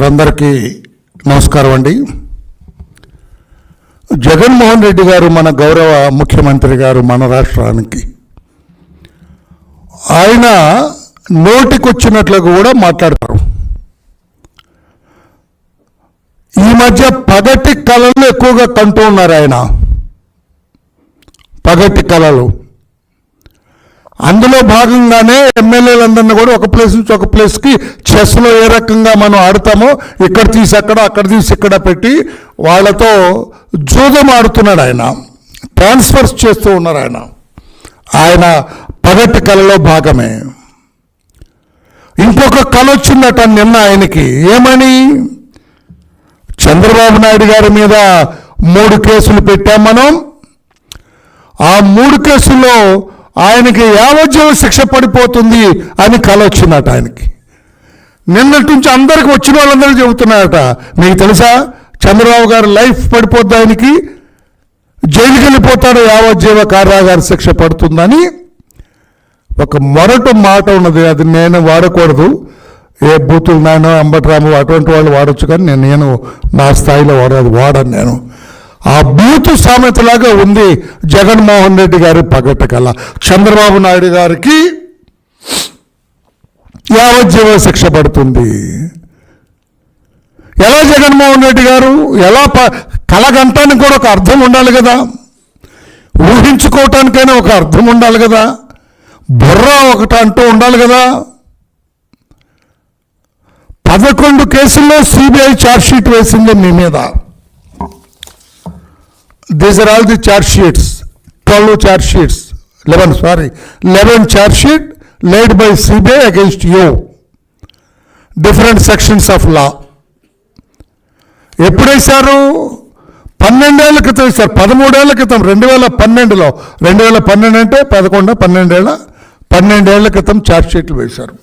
Sir అందరికీ నమస్కారం అండి. జగన్మోహన్ రెడ్డి గారు మన గౌరవ ముఖ్యమంత్రి గారు మన రాష్ట్రానికి. ఆయన నోటికొచ్చినట్లుగా కూడా మాట్లాడతారు. ఈ మధ్య పగటి కళలు ఎక్కువగా కంటూ ఉన్నారు ఆయన. పగటి కళలు. అందులో భాగంగానే ఎమ్మెల్యేలందరినీ కూడా ఒక ప్లేస్ నుంచి ఒక ప్లేస్కి చెస్లో ఏ రకంగా మనం ఆడతామో ఇక్కడ తీసి అక్కడ అక్కడ తీసి ఇక్కడ పెట్టి వాళ్ళతో జూదం ఆడుతున్నాడు ఆయన. ట్రాన్స్ఫర్స్ చేస్తూ ఉన్నారు ఆయన. ఆయన పగటి కళలో భాగమే. ఇంకొక కళ వచ్చిందట నిన్న ఆయనకి. ఏమని? చంద్రబాబు నాయుడు గారి మీద మూడు కేసులు పెట్టాం మనం. ఆ మూడు కేసుల్లో ఆయనకి యావజ్జీవ శిక్ష పడిపోతుంది అని కళ వచ్చిందట ఆయనకి. నిన్నటి నుంచి అందరికి వచ్చిన వాళ్ళందరూ చెబుతున్నారట మీకు తెలుసా? చంద్రబాబు గారు లైఫ్ పడిపోద్ది ఆయనకి జైలుకి వెళ్ళిపోతాడు యావజ్జీవ కారాగార శిక్ష పడుతుందని. ఒక మొరటు మాట ఉన్నది అది నేను వాడకూడదు. ఏ బూతులు నాయనో అంబటరాము అటువంటి వాళ్ళు వాడచ్చు కానీ నేను నేను నా స్థాయిలో వాడదు వాడను నేను. ఆ బూతు సామెతలాగా ఉంది జగన్మోహన్ రెడ్డి గారి పగట కల చంద్రబాబు నాయుడు గారికి యావజ్జీవ శిక్ష పడుతుంది. ఎలా జగన్మోహన్ రెడ్డి గారు? ఎలా ప కలగంటానికి కూడా ఒక అర్థం ఉండాలి కదా. ఊహించుకోవటానికైనా ఒక అర్థం ఉండాలి కదా. బుర్ర ఒకటి అంటూ ఉండాలి కదా. పదకొండు కేసుల్లో సిబిఐ ఛార్జ్షీట్ వేసింది మీ మీద. These are all the charge sheets twelve charge sheets eleven sorry eleven charge sheet laid by CBI against you different sections of law ఎప్పుడు వేశారు పన్నెండేళ్ళ క్రితం వేశారు పదమూడేళ్ళ క్రితం. రెండు వేల పన్నెండులో. రెండు వేల పన్నెండు అంటే పదకొండు పన్నెండేళ్ళ పన్నెండేళ్ళ క్రితం ఛార్జ్ షీట్లు వేశారు.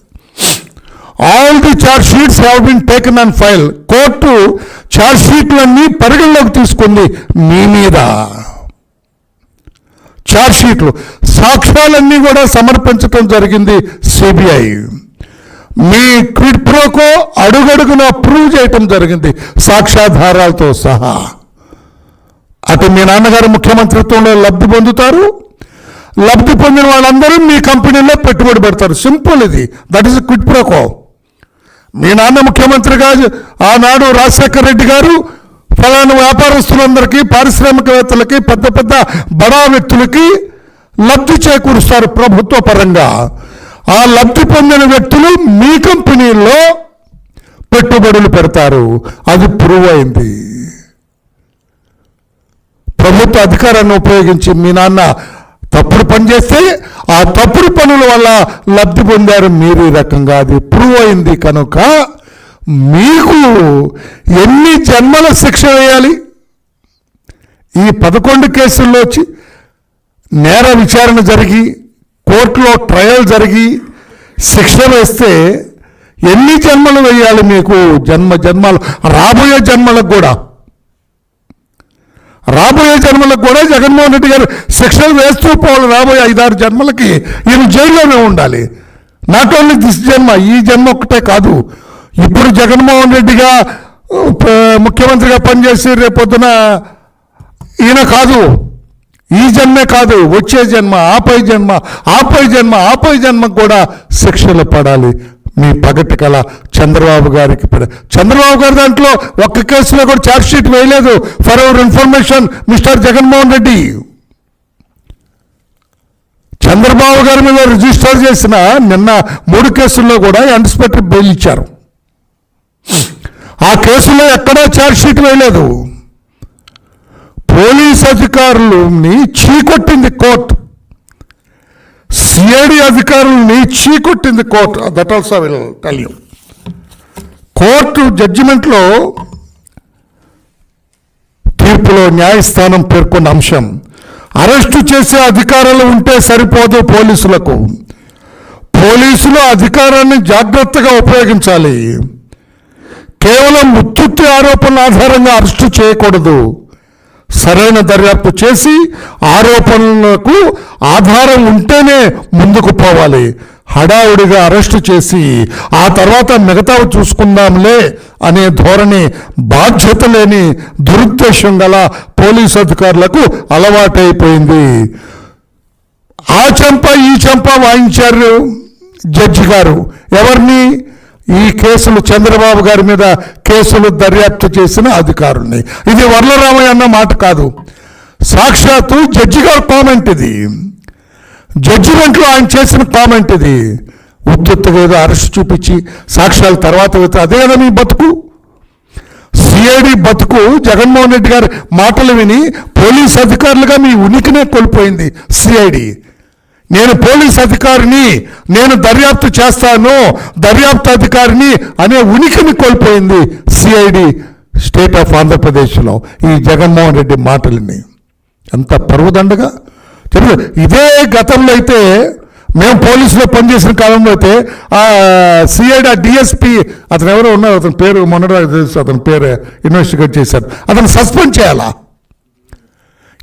All the charge sheets have been taken on file court charge షీట్లన్నీ పరిగణలోకి తీసుకుంది మీ మీద. చార్జ్ షీట్లు సాక్ష్యాలన్నీ కూడా సమర్పించటం జరిగింది సిబిఐ మీ క్విడ్ ప్రోకో అడుగడుగున ప్రూవ్ చేయటం జరిగింది సాక్ష్యాధారాలతో సహా. అటు మీ నాన్నగారు ముఖ్యమంత్రిత్వంలో లబ్ధి పొందుతారు. లబ్ధి పొందిన వాళ్ళందరూ మీ కంపెనీలో పెట్టుబడి పెడతారు. సింపుల్ ఇది. That is quid pro quo మీ నాన్న ముఖ్యమంత్రిగా ఆనాడు రాజశేఖర రెడ్డి గారు ఫలానా వ్యాపారస్తులందరికీ పారిశ్రామికవేత్తలకి పెద్ద పెద్ద బడా వ్యక్తులకి లబ్ధి చేకూరుస్తారు ప్రభుత్వ పరంగా. ఆ లబ్ధి పొందిన వ్యక్తులు మీ కంపెనీల్లో పెట్టుబడులు పెడతారు. అది ప్రూవ్ అయింది. ప్రభుత్వ అధికారాన్ని ఉపయోగించి మీ నాన్న తప్పుడు పని చేస్తే ఆ తప్పుడు పనుల వల్ల లబ్ధి పొందారు మీరు ఈ రకంగా. అది ప్రూవ్ అయింది కనుక మీకు ఎన్ని జన్మల శిక్ష వేయాలి? ఈ పదకొండు కేసుల్లో వచ్చి నేర విచారణ జరిగి కోర్టులో ట్రయల్ జరిగి శిక్ష వేస్తే ఎన్ని జన్మలు వేయాలి మీకు? జన్మ జన్మలు రాబోయే జన్మలకు కూడా. రాబోయే జన్మలకు కూడా జగన్మోహన్ రెడ్డి గారు శిక్షలు వేస్తూ పోవాలి రాబోయే ఐదారు జన్మలకి. ఈయన జైల్లోనే ఉండాలి. నాట్ ఓన్లీ దిస్ జన్మ ఈ జన్మ ఒక్కటే కాదు. ఇప్పుడు జగన్మోహన్ రెడ్డిగా ముఖ్యమంత్రిగా పనిచేసి రేపొద్దున ఈయన కాదు. ఈ జన్మే కాదు వచ్చే జన్మ ఆపై జన్మ ఆపై జన్మ ఆపై జన్మకు కూడా శిక్షలు పడాలి. మీ పగటి కళ చంద్రబాబు గారికి చంద్రబాబు గారి దాంట్లో ఒక్క కేసులో కూడా ఛార్జ్షీట్ వేయలేదు. For our information mister Jaganmohan Reddy. Chandrababu గారి మీద రిజిస్టర్ చేసిన నిన్న మూడు కేసుల్లో కూడా అన్స్పెక్టర్ బెయిల్ ఇచ్చారు. ఆ కేసులో ఎక్కడా ఛార్జ్షీట్ వేయలేదు. పోలీస్ అధికారులని చీకొట్టింది కోర్టు. సిఐడి అధికారుల్ని చీకొట్టింది court. That also will tell you court జడ్జిమెంట్లో తీర్పులో న్యాయస్థానం పేర్కొన్న అంశం అరెస్టు చేసే అధికారాలు ఉంటే సరిపోదు పోలీసులకు. పోలీసులు అధికారాన్ని జాగ్రత్తగా ఉపయోగించాలి. కేవలం ఉత్తుత్తి ఆరోపణల ఆధారంగా అరెస్టు చేయకూడదు. సరైన దర్యాప్తు చేసి ఆరోపణలకు ఆధారం ఉంటేనే ముందుకు పోవాలి. హడావుడిగా అరెస్టు చేసి ఆ తర్వాత మిగతా చూసుకుందాంలే అనే ధోరణి బాధ్యత లేని దురుద్దేశం గల పోలీసు అధికారులకు అలవాటైపోయింది. ఆ చెంప ఈ చెంప వాయించారు జడ్జి గారు. ఎవరిని? ఈ కేసులు చంద్రబాబు గారి మీద కేసులు దర్యాప్తు చేసిన అధికారుల్ని. ఇది వరలరామయ్య అన్న మాట కాదు. సాక్షాత్తు జడ్జి గారు కామెంట్ ఇది జడ్జిమెంట్లో ఆయన చేసిన కామెంట్ ఇది. ఉత్తుగా ఏదో అరెస్ట్ చూపించి సాక్ష్యాల తర్వాత అదే కదా మీ బతుకు? సిఐడి బతుకు జగన్మోహన్ రెడ్డి గారి మాటలు విని పోలీస్ అధికారులుగా మీ ఉనికినే కోల్పోయింది సిఐడి నేను పోలీస్ అధికారిని నేను దర్యాప్తు చేస్తాను దర్యాప్తు అధికారిని అనే ఉనికిని కోల్పోయింది సిఐడి స్టేట్ ఆఫ్ ఆంధ్రప్రదేశ్లో ఈ జగన్మోహన్ రెడ్డి మాటలని. ఎంత పరువుదండగా. చెప్పు ఇదే గతంలో అయితే మేము పోలీసులో పనిచేసిన కాలంలో అయితే ఆ సిఐడి ఆ డిఎస్పి అతను ఎవరో ఉన్నారు అతని పేరు మొన్నటి తెలుసు అతని పేరు ఇన్వెస్టిగేట్ చేశారు. అతను సస్పెండ్ చేయాలా?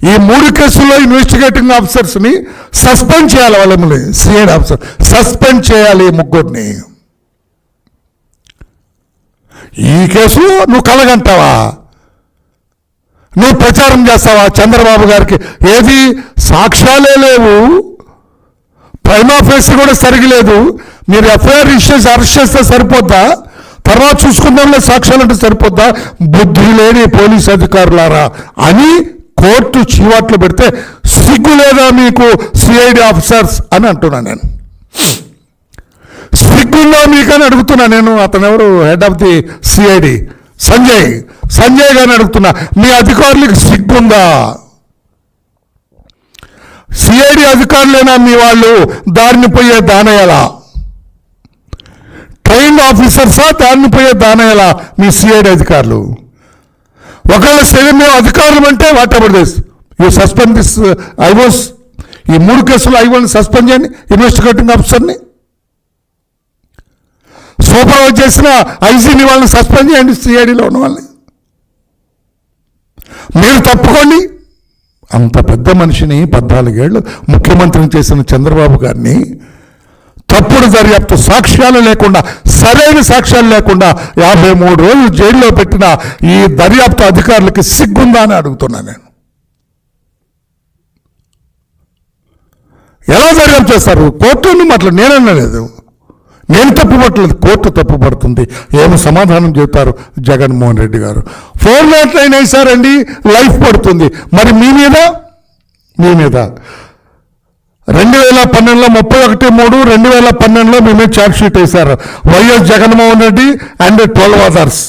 ఈ మూడు కేసుల్లో ఇన్వెస్టిగేటింగ్ ఆఫీసర్స్ని సస్పెండ్ చేయాలి వాళ్ళని. సిఐడి ఆఫీసర్ సస్పెండ్ చేయాలి ముగ్గురిని. ఈ కేసులో నువ్వు కలగంటావా? నువ్వు ప్రచారం చేస్తావా? చంద్రబాబు గారికి ఏది సాక్ష్యాలే లేవు. ప్రైమాఫేస్ కూడా సరిగలేదు మీరు ఎఫ్ఐఆర్ ఇష్యూస్ అరెస్ట్ చేస్తే సరిపోద్దా? తర్వాత చూసుకుందాంలే సాక్ష్యాలు అంటే సరిపోద్దా? బుద్ధి లేని పోలీస్ అధికారులారా అని కోర్టు చీవాట్లు పెడితే సిగ్గు లేదా మీకు సిఐడి ఆఫీసర్స్ అని అంటున్నాను నేను. సిగ్గుందా మీకని అడుగుతున్నా నేను అతను ఎవరు head of the CID Sanjay Sanjay గారిని అడుగుతున్నా మీ అధికారులకు సిగ్గుందా? సిఐడి అధికారులేనా మీ వాళ్ళు? దారిని పోయే దానయ్యలా? ట్రైన్డ్ ఆఫీసర్సా దారిని పోయే దానయ్యలా మీ సిఐడి అధికారులు? ఒకవేళ సరే అధికారం అధికారులు అంటే what ever this? You suspend this IOs ఈ మూడు కేసులు ఐవోని సస్పెండ్ చేయండి. ఇన్వెస్టిగేటింగ్ ఆఫీసర్ని సూపర్వైజ్ చేసిన ఐజీని వాళ్ళని సస్పెండ్ చేయండి సిఐడిలో ఉన్న వాళ్ళని. మీరు తప్పుకోండి. అంత పెద్ద మనిషిని పద్నాలుగేళ్ళు ముఖ్యమంత్రిని చేసిన చంద్రబాబు గారిని తప్పుడు దర్యాప్తు సాక్ష్యాలు లేకుండా సరైన సాక్ష్యాలు లేకుండా యాభై మూడు రోజులు జైల్లో పెట్టిన ఈ దర్యాప్తు అధికారులకి సిగ్గుందా అని అడుగుతున్నా నేను. ఎలా దర్యాప్తు చేస్తారు? కోర్టు అట్లా నేననలేదు నేను తప్పుపట్టలేదు కోర్టు తప్పుపడుతుంది ఏమి సమాధానం చెబుతారు Jaganmohan Reddy garu? Four not nine వేశారండి లైఫ్ పడుతుంది. మరి మీ మీద? మీ మీద. రెండు వేల పన్నెండులో ముప్పై ఒకటి మూడు రెండు వేల పన్నెండులో మేమే మీద ఛార్జ్ షీట్ వేశారు. YS Jaganmohan Reddy and twelve others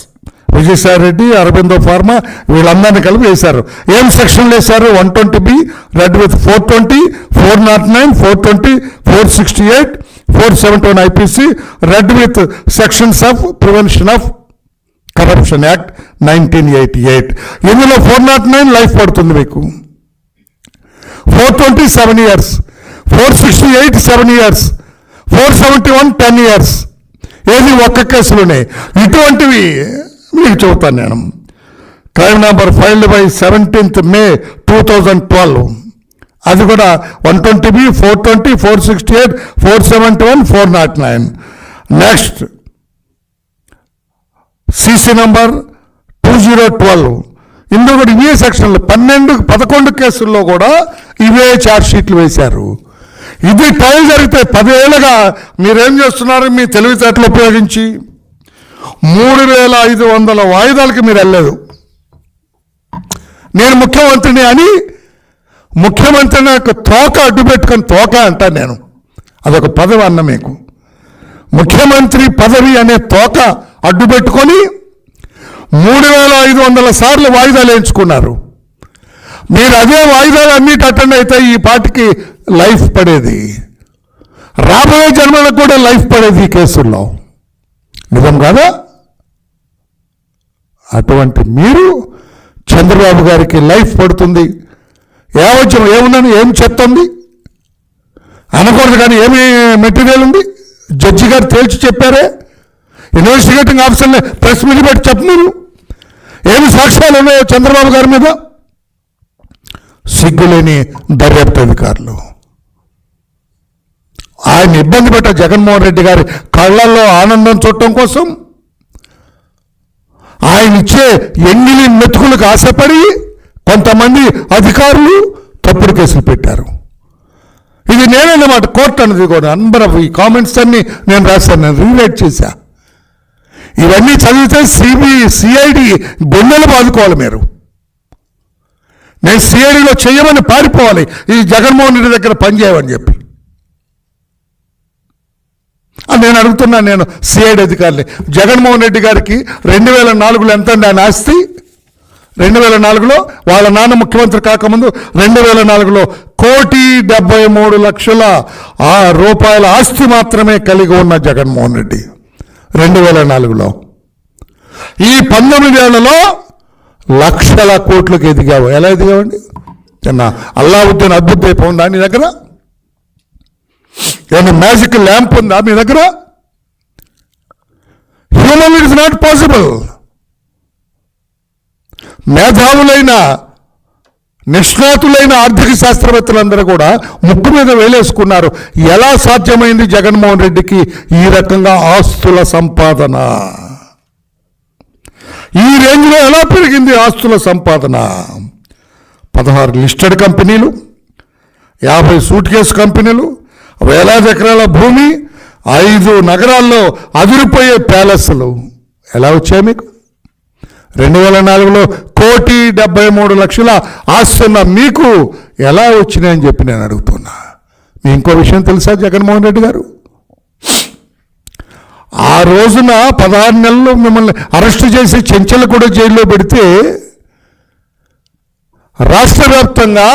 Vijayasai Reddy Aurobindo pharma వీళ్ళందరినీ కలిపి వేశారు. ఏం సెక్షన్లు వేశారు? One twenty B read with four twenty four not nine four twenty four sixty eight four seventy one IPC read with sections of prevention of corruption act nineteen eighty eight ఇందులో four not nine life పడుతుంది మీకు. Four twenty seven years four sixty eight seven years four seventy one ten years ఏది ఒక్క కేసులోనే ఇటువంటివి మీకు చెబుతాను నేను. Crime number filed by seventeenth May two thousand twelve అది కూడా one twenty B four twenty four sixty eight four seventy one four not nine next CC number two zero twelve ఇందులో కూడా ఇవే సెక్షన్లు పన్నెండు పదకొండు కేసుల్లో కూడా ఇవే ఛార్జ్ షీట్లు వేశారు. ఇది ట్రయల్ జరిగితే పదేళ్ళుగా మీరేం చేస్తున్నారు? మీ తెలివితేటలు ఉపయోగించి మూడు వేల ఐదు వందల వాయిదాలకి మీరు వెళ్ళలేదు. నేను ముఖ్యమంత్రిని అని ముఖ్యమంత్రి నాకు తోక అడ్డు పెట్టుకొని తోక అంటాను నేను. అదొక పదవి అన్న మీకు. ముఖ్యమంత్రి పదవి అనే తోక అడ్డు పెట్టుకొని మూడు వేల ఐదు వందల సార్లు వాయిదాలు వేయించుకున్నారు. మీరు అదే వాయిదాలు అన్నిటి అటెండ్ అయితే ఈ పాటికి లైఫ్ పడేది. రాబోయే జన్మలకు కూడా లైఫ్ పడేది ఈ కేసుల్లో. నిజం కాదా? అటువంటి మీరు చంద్రబాబు గారికి లైఫ్ పడుతుంది. ఏమొచ్చిన ఏముందని ఏం చెప్తుంది? అనకూడదు కానీ ఏమి మెటీరియల్ ఉంది? జడ్జి గారు తేల్చి చెప్పారే? ఇన్వెస్టిగేటింగ్ ఆఫీసర్ని ప్రెస్ మీట్ పెట్టి చెప్పు మీరు ఏమి సాక్ష్యాలు ఉన్నాయో చంద్రబాబు గారి మీద? సిగ్గులేని దర్యాప్తు అధికారులు. ఆయన ఇబ్బంది పెట్ట జగన్మోహన్ రెడ్డి గారి కళ్ళల్లో ఆనందం చూడటం కోసం ఆయన ఇచ్చే ఎంగిలి మెతుకులకు ఆశపడి కొంతమంది అధికారులు తప్పుడు కేసులు పెట్టారు. ఇది నేనన్నమాట కోర్టు అన్నది కూడా. ఆఫ్ ఈ కామెంట్స్ అన్ని నేను రాశాను నేను రీలైట్ చేశా. ఇవన్నీ చదివితే సిబి సిఐడి గుండెలు బాదుకోవాలి మీరు. నేను సిఐడిలో చేయమని పారిపోవాలి. ఈ జగన్మోహన్ రెడ్డి దగ్గర పనిచేయమని చెప్పి. అని నేను అడుగుతున్నాను నేను సిఐడి అధికారిని. జగన్మోహన్ రెడ్డి గారికి రెండు వేల నాలుగులో ఎంత అండి ఆయన ఆస్తి? రెండు వేల నాలుగులో వాళ్ళ నాన్న ముఖ్యమంత్రి కాకముందు రెండు వేల నాలుగులో కోటి డెబ్బై మూడు లక్షల ఆ రూపాయల ఆస్తి మాత్రమే కలిగి ఉన్న జగన్మోహన్ రెడ్డి. రెండు వేల నాలుగులో. ఈ పంతొమ్మిది ఏళ్ళలో లక్షల కోట్లకు ఎదిగావు. ఎలా ఎదిగావండి? చిన్న అల్లావుద్దీన్ అద్భుత దీపం ఉందా నీ దగ్గర? ఏమైనా మ్యాజిక్ ల్యాంప్ ఉందా మీ దగ్గర? Human it is not possible మేధావులైన నిష్ణాతులైన ఆర్థిక శాస్త్రవేత్తలందరూ కూడా ముక్కు మీద వేలేసుకున్నారు. ఎలా సాధ్యమైంది జగన్మోహన్ రెడ్డికి ఈ రకంగా ఆస్తుల సంపాదన? ఈ రేంజ్లో ఎలా పెరిగింది ఆస్తుల సంపాదన? పదహారు లిస్టెడ్ కంపెనీలు యాభై సూట్ కేసు కంపెనీలు వేలాది ఎకరాల భూమి ఐదు నగరాల్లో అదిరిపోయే ప్యాలెస్లు. ఎలా వచ్చాయి మీకు? రెండు వేల నాలుగులో కోటి డెబ్బై మూడు లక్షల ఆస్తున్న మీకు ఎలా వచ్చినాయని చెప్పి నేను అడుగుతున్నా. మీ ఇంకో విషయం తెలుసా జగన్మోహన్ రెడ్డి గారు? ఆ రోజున పదహారు నెలలు మిమ్మల్ని అరెస్ట్ చేసి చెంచలు కూడా జైల్లో పెడితే రాష్ట్ర వ్యాప్తంగా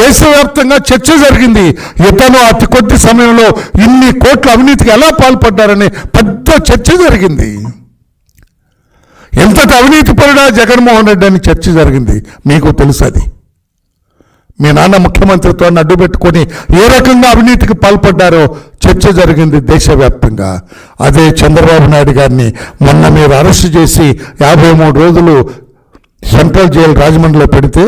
దేశవ్యాప్తంగా చర్చ జరిగింది. ఇతను అతి కొద్ది సమయంలో ఇన్ని కోట్ల అవినీతికి ఎలా పాల్పడ్డారని పెద్ద చర్చ జరిగింది. ఎంతటి అవినీతి పరుడా జగన్మోహన్ రెడ్డి అని చర్చ జరిగింది. మీకు తెలుసు అది మీ నాన్న ముఖ్యమంత్రితో అడ్డు పెట్టుకొని ఏ రకంగా అవినీతికి పాల్పడ్డారో చర్చ జరిగింది దేశవ్యాప్తంగా. అదే చంద్రబాబు నాయుడు గారిని మొన్న మీరు అరెస్ట్ చేసి యాభై మూడు రోజులు సెంట్రల్ జైలు రాజమండ్రిలో పెడితే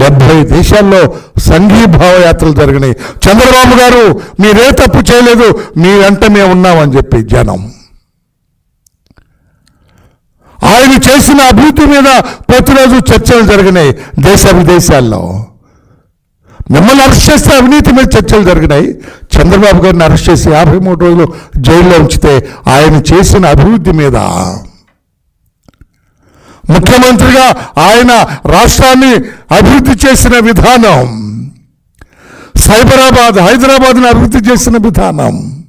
డెబ్బై దేశాల్లో సంఘీభావ యాత్రలు జరిగినాయి. చంద్రబాబు గారు మీరే తప్పు చేయలేదు మీ వెంట మేము ఉన్నామని చెప్పి జనం. ఆయన చేసిన అభివృద్ధి మీద ప్రతిరోజు చర్చలు జరిగినాయి దేశ విదేశాల్లో. మిమ్మల్ని అరెస్ట్ చేస్తే అవినీతి మీద చర్చలు జరిగినాయి. చంద్రబాబు గారిని అరెస్ట్ చేసి యాభై మూడు రోజులు జైల్లో ఉంచితే ఆయన చేసిన అభివృద్ధి మీద. ముఖ్యమంత్రిగా ఆయన రాష్ట్రాన్ని అభివృద్ధి చేసిన విధానం. సైబరాబాద్ హైదరాబాద్ని అభివృద్ధి చేసిన విధానం.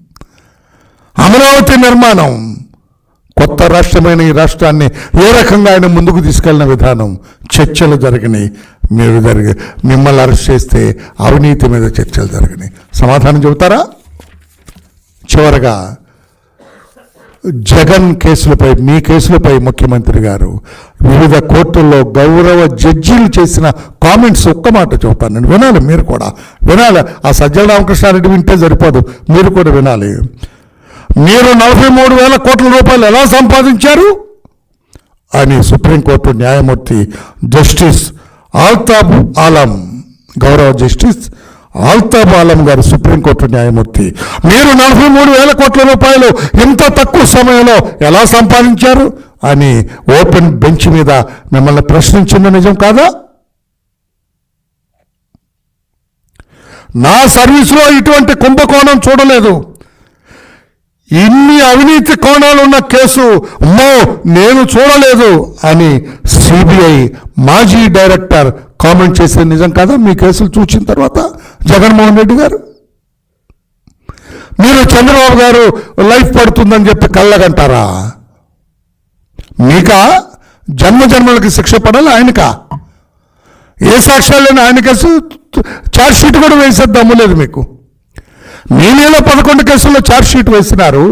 అమరావతి నిర్మాణం. కొత్త రాష్ట్రమైన ఈ రాష్ట్రాన్ని ఏ రకంగా ఆయన ముందుకు తీసుకెళ్ళిన విధానం చర్చలు జరిగినాయి. మీరు జరిగి మిమ్మల్ని అరెస్ట్ చేస్తే అవినీతి మీద చర్చలు జరిగినాయి. సమాధానం చెబుతారా? చివరగా జగన్ కేసులపై మీ కేసులపై ముఖ్యమంత్రి గారు వివిధ కోర్టుల్లో గౌరవ జడ్జీలు చేసిన కామెంట్స్ ఒక్క మాట చెబుతాను. నేను వినాలి మీరు కూడా. వినాలి. ఆ సజ్జల రామకృష్ణారెడ్డి వింటే సరిపోదు. మీరు కూడా వినాలి. మీరు నలభై మూడు వేల కోట్ల రూపాయలు ఎలా సంపాదించారు? అని సుప్రీంకోర్టు న్యాయమూర్తి జస్టిస్ ఆల్తాబ్ ఆలం గౌరవ జస్టిస్ ఆల్తాబ్ ఆలం గారు సుప్రీంకోర్టు న్యాయమూర్తి మీరు నలభై మూడు వేల కోట్ల రూపాయలు ఇంత తక్కువ సమయంలో ఎలా సంపాదించారు? అని ఓపెన్ బెంచ్ మీద మిమ్మల్ని ప్రశ్నించింది నిజం కాదా? నా సర్వీసులో ఇటువంటి కుంభకోణం చూడలేదు. ఇన్ని అవినీతి కోణాలు ఉన్న కేసు మో నేను చూడలేదు అని సిబిఐ మాజీ డైరెక్టర్ కామెంట్ చేసే నిజం కదా? మీ కేసులు చూసిన తర్వాత జగన్మోహన్ రెడ్డి గారు. మీరు చంద్రబాబు గారు లైఫ్ పడుతుందని చెప్పి కళ్ళగంటారా? మీకా? జన్మ జన్మలకి శిక్ష పడాలి ఆయనకా? ఏ సాక్ష్యాలైనా ఆయన కేసు ఛార్జ్ షీట్ కూడా వేసే దమ్ము లేదు మీకు. మీ నెల పదకొండు కేసుల్లో ఛార్జ్షీట్ వేసినారు.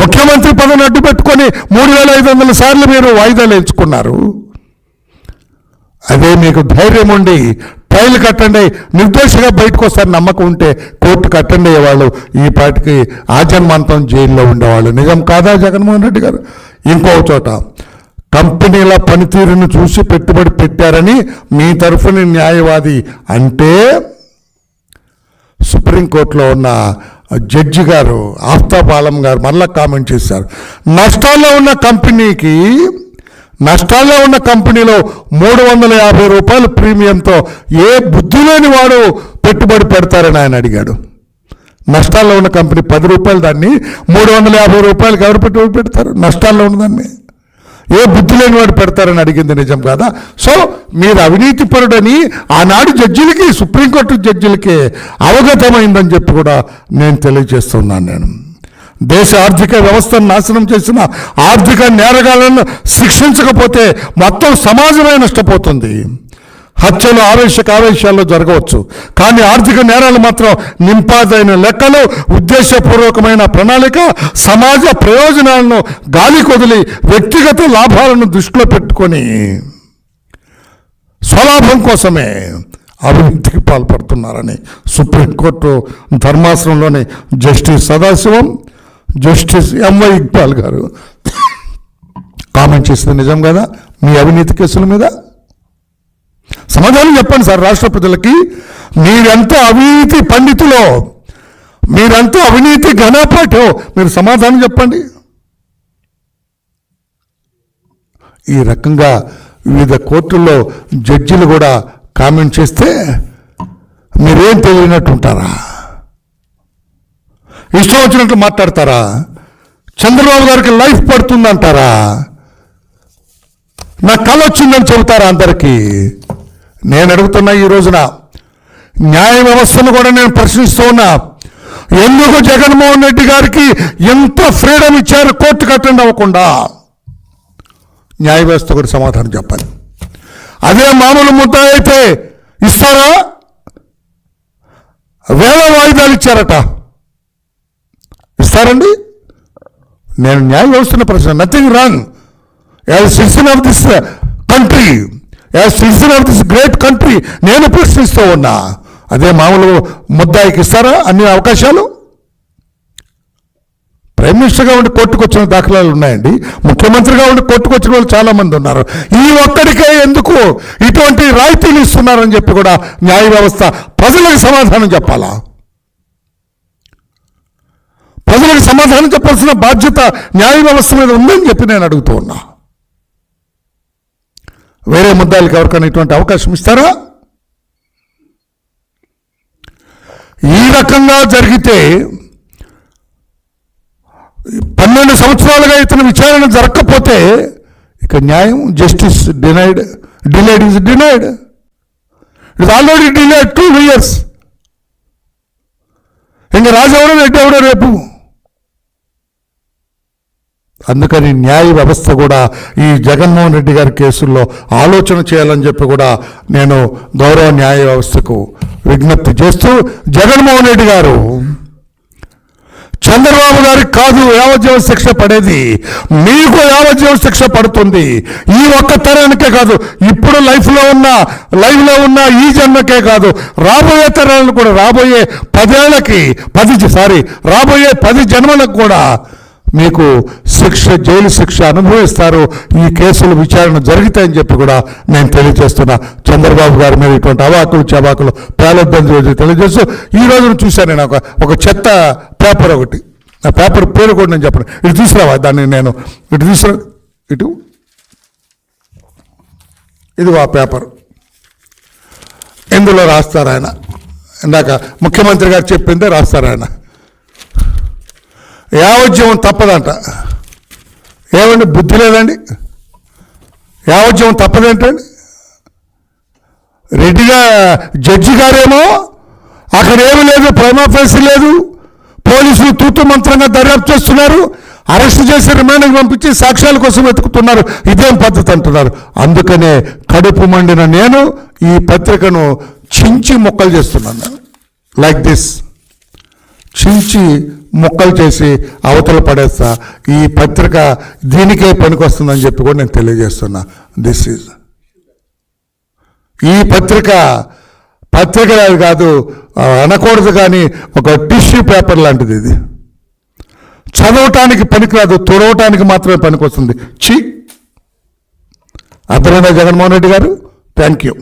ముఖ్యమంత్రి పదవిని అడ్డు పెట్టుకొని మూడు వేల ఐదు వందల సార్లు మీరు వాయిదాలు ఎంచుకున్నారు అదే మీకు ధైర్యం ఉండి ట్రైల్ కట్టండి నిర్దోషిగా బయటకు వస్తారు నమ్మకం ఉంటే కోర్టు కట్టండి వాళ్ళు ఈ పాటికి ఆజన్మాంతం జైల్లో ఉండేవాళ్ళు. నిజం కాదా జగన్మోహన్ రెడ్డి గారు? ఇంకో చోట కంపెనీల పనితీరును చూసి పెట్టుబడి పెట్టారని మీ తరఫున న్యాయవాది అంటే సుప్రీంకోర్టులో ఉన్న జడ్జి గారు ఆఫ్తాబ్ ఆలం గారు మరలా కామెంట్ చేశారు. నష్టాల్లో ఉన్న కంపెనీకి నష్టాల్లో ఉన్న కంపెనీలో మూడు వందల యాభై రూపాయలు ప్రీమియంతో ఏ బుద్ధి లేని వాడు పెట్టుబడి పెడతారని ఆయన అడిగాడు. నష్టాల్లో ఉన్న కంపెనీ పది రూపాయలు దాన్ని మూడు వందల యాభై రూపాయలకి ఎవరు పెట్టుబడి పెడతారు? నష్టాల్లో ఉన్నదాన్ని ఏ బుద్ధి లేని వాడు పెడతారని అడిగింది నిజం కాదా? సో మీరు అవినీతి పరుడని ఆనాడు జడ్జిలకి సుప్రీంకోర్టు జడ్జిలకి అవగతమైందని చెప్పి కూడా నేను తెలియజేస్తున్నాను నేను. దేశ ఆర్థిక వ్యవస్థను నాశనం చేసిన ఆర్థిక నేరగాలను శిక్షించకపోతే మొత్తం సమాజమే నష్టపోతుంది. హత్యలు ఆవేశక ఆవేశాల్లో జరగవచ్చు. కానీ ఆర్థిక నేరాలు మాత్రం నింపాదైన లెక్కలు ఉద్దేశపూర్వకమైన ప్రణాళిక సమాజ ప్రయోజనాలను గాలి కొదిలి వ్యక్తిగత లాభాలను దృష్టిలో పెట్టుకొని స్వలాభం కోసమే అవినీతికి పాల్పడుతున్నారని supreme court ధర్మాసనంలోని justice Sadasivam justice MY Iqbal garu comment చేసింది నిజం కదా? మీ అవినీతి కేసుల మీద? సమాధానం చెప్పండి సార్ రాష్ట్ర ప్రజలకి. మీరెంత అవినీతి పండితులో మీరంతా అవినీతి ఘనపాఠో మీరు సమాధానం చెప్పండి. ఈ రకంగా వివిధ కోర్టుల్లో జడ్జిలు కూడా కామెంట్ చేస్తే మీరేం తెలియనట్టు ఉంటారా ఇష్టం వచ్చినట్లు మాట్లాడతారా? చంద్రబాబు గారికి లైఫ్ పడుతుందంటారా? నా కళ వచ్చిందని చెబుతారా అందరికీ? నేను అడుగుతున్న ఈ రోజున న్యాయ వ్యవస్థను కూడా నేను ప్రశ్నిస్తూ ఉన్నా. ఎందుకు జగన్మోహన్ రెడ్డి గారికి ఎంత ఫ్రీడమ్ ఇచ్చారు కోర్టు అటెండ్ అవ్వకుండా? న్యాయ వ్యవస్థ కూడా సమాధానం చెప్పాలి. అదే మామూలు ముద్ద అయితే ఇస్తారా? వేల వాయిదాలు ఇచ్చారట. ఇస్తారండి? నేను న్యాయ వ్యవస్థను ప్రశ్న nothing wrong as citizen of this country as citizen of this great country నేను ప్రశ్నిస్తూ ఉన్నా. అదే మామూలు ముద్దాయికి ఇస్తారా? అన్ని అవకాశాలు? ప్రైమ్ మినిస్టర్గా ఉండి కొట్టుకొచ్చిన దాఖలాలు ఉన్నాయండి. ముఖ్యమంత్రిగా ఉండి కొట్టుకొచ్చిన వాళ్ళు చాలామంది ఉన్నారు. ఈ ఒక్కడికే ఎందుకు ఇటువంటి రాయితీలు ఇస్తున్నారని చెప్పి కూడా న్యాయ వ్యవస్థ ప్రజలకు సమాధానం చెప్పాలా? ప్రజలకు సమాధానం చెప్పాల్సిన బాధ్యత న్యాయ వ్యవస్థ మీద ఉందని చెప్పి నేను అడుగుతూ ఉన్నా. వేరే ముద్దాలకు ఎవరికైనా ఇటువంటి అవకాశం ఇస్తారా? ఈ రకంగా జరిగితే పన్నెండు సంవత్సరాలుగా ఇతను విచారణ జరగకపోతే ఇక న్యాయం justice denied delayed is denied it already delayed two years ఇంక రాజవరం ఎవడో రెడ్డి ఎవడో రేపు అందుకని న్యాయ వ్యవస్థ కూడా ఈ జగన్మోహన్ రెడ్డి గారి కేసుల్లో ఆలోచన చేయాలని చెప్పి కూడా నేను గౌరవ న్యాయ వ్యవస్థకు విజ్ఞప్తి చేస్తూ జగన్మోహన్ రెడ్డి గారు చంద్రబాబు గారికి కాదు యావజ్జీవ శిక్ష పడేది. మీకు యావజ్జీవ శిక్ష పడుతుంది. ఈ ఒక్క తరానికే కాదు ఇప్పుడు లైఫ్లో ఉన్న లైఫ్లో ఉన్న ఈ జన్మకే కాదు రాబోయే తరాలను కూడా రాబోయే పదేళ్ళకి పది సారీ రాబోయే పది జన్మలకు కూడా మీకు శిక్ష జైలు శిక్ష అనుభవిస్తారు. ఈ కేసులు విచారణ జరుగుతాయని చెప్పి కూడా నేను తెలియజేస్తున్నా. చంద్రబాబు గారి మీద ఇటువంటి అవాకులు చవాకులు పేలొద్దని రోజు తెలియజేస్తూ ఈ రోజున చూశాను నేను ఒక ఒక చెత్త పేపర్ ఒకటి. ఆ పేపర్ పేరు కూడా నేను చెప్పను. ఇటు తీసుకురావా దాన్ని నేను? ఇటు తీసుకురా ఇటు. ఇది ఆ పేపర్. ఇందులో రాస్తారు ఆయన ఇందాక ముఖ్యమంత్రి గారు చెప్పిందే రాస్తారు ఆయన యావజ్జీవం తప్పదంట. ఏమండి బుద్ధి లేదండి? యావజ్జీవం తప్పదేంటండి? రెడ్డిగా జడ్జి గారేమో అక్కడ ఏమీ లేదు ప్రైమాఫేసి లేదు పోలీసులు తూతు మంత్రంగా దర్యాప్తు చేస్తున్నారు అరెస్ట్ చేసి రిమాండ్కి పంపించి సాక్ష్యాల కోసం వెతుకుతున్నారు ఇదేం పద్ధతి అంటున్నారు. అందుకనే కడుపు మండిన నేను ఈ పత్రికను చించి మొక్కలు చేస్తున్నాను. Like this. చించి ముక్కలు చేసి అవతల పడేస్తా. ఈ పత్రిక దీనికే పనికొస్తుందని చెప్పి కూడా నేను తెలియజేస్తున్నా. దిస్ ఈజ్ ఈ పత్రిక పత్రిక అది కాదు అనకూడదు కానీ ఒక టిష్యూ పేపర్ లాంటిది ఇది. చదవటానికి పనికిరాదు తుడవటానికి మాత్రమే పనికొస్తుంది. చి అర్థమైందా జగన్మోహన్ రెడ్డి గారు థ్యాంక్ యూ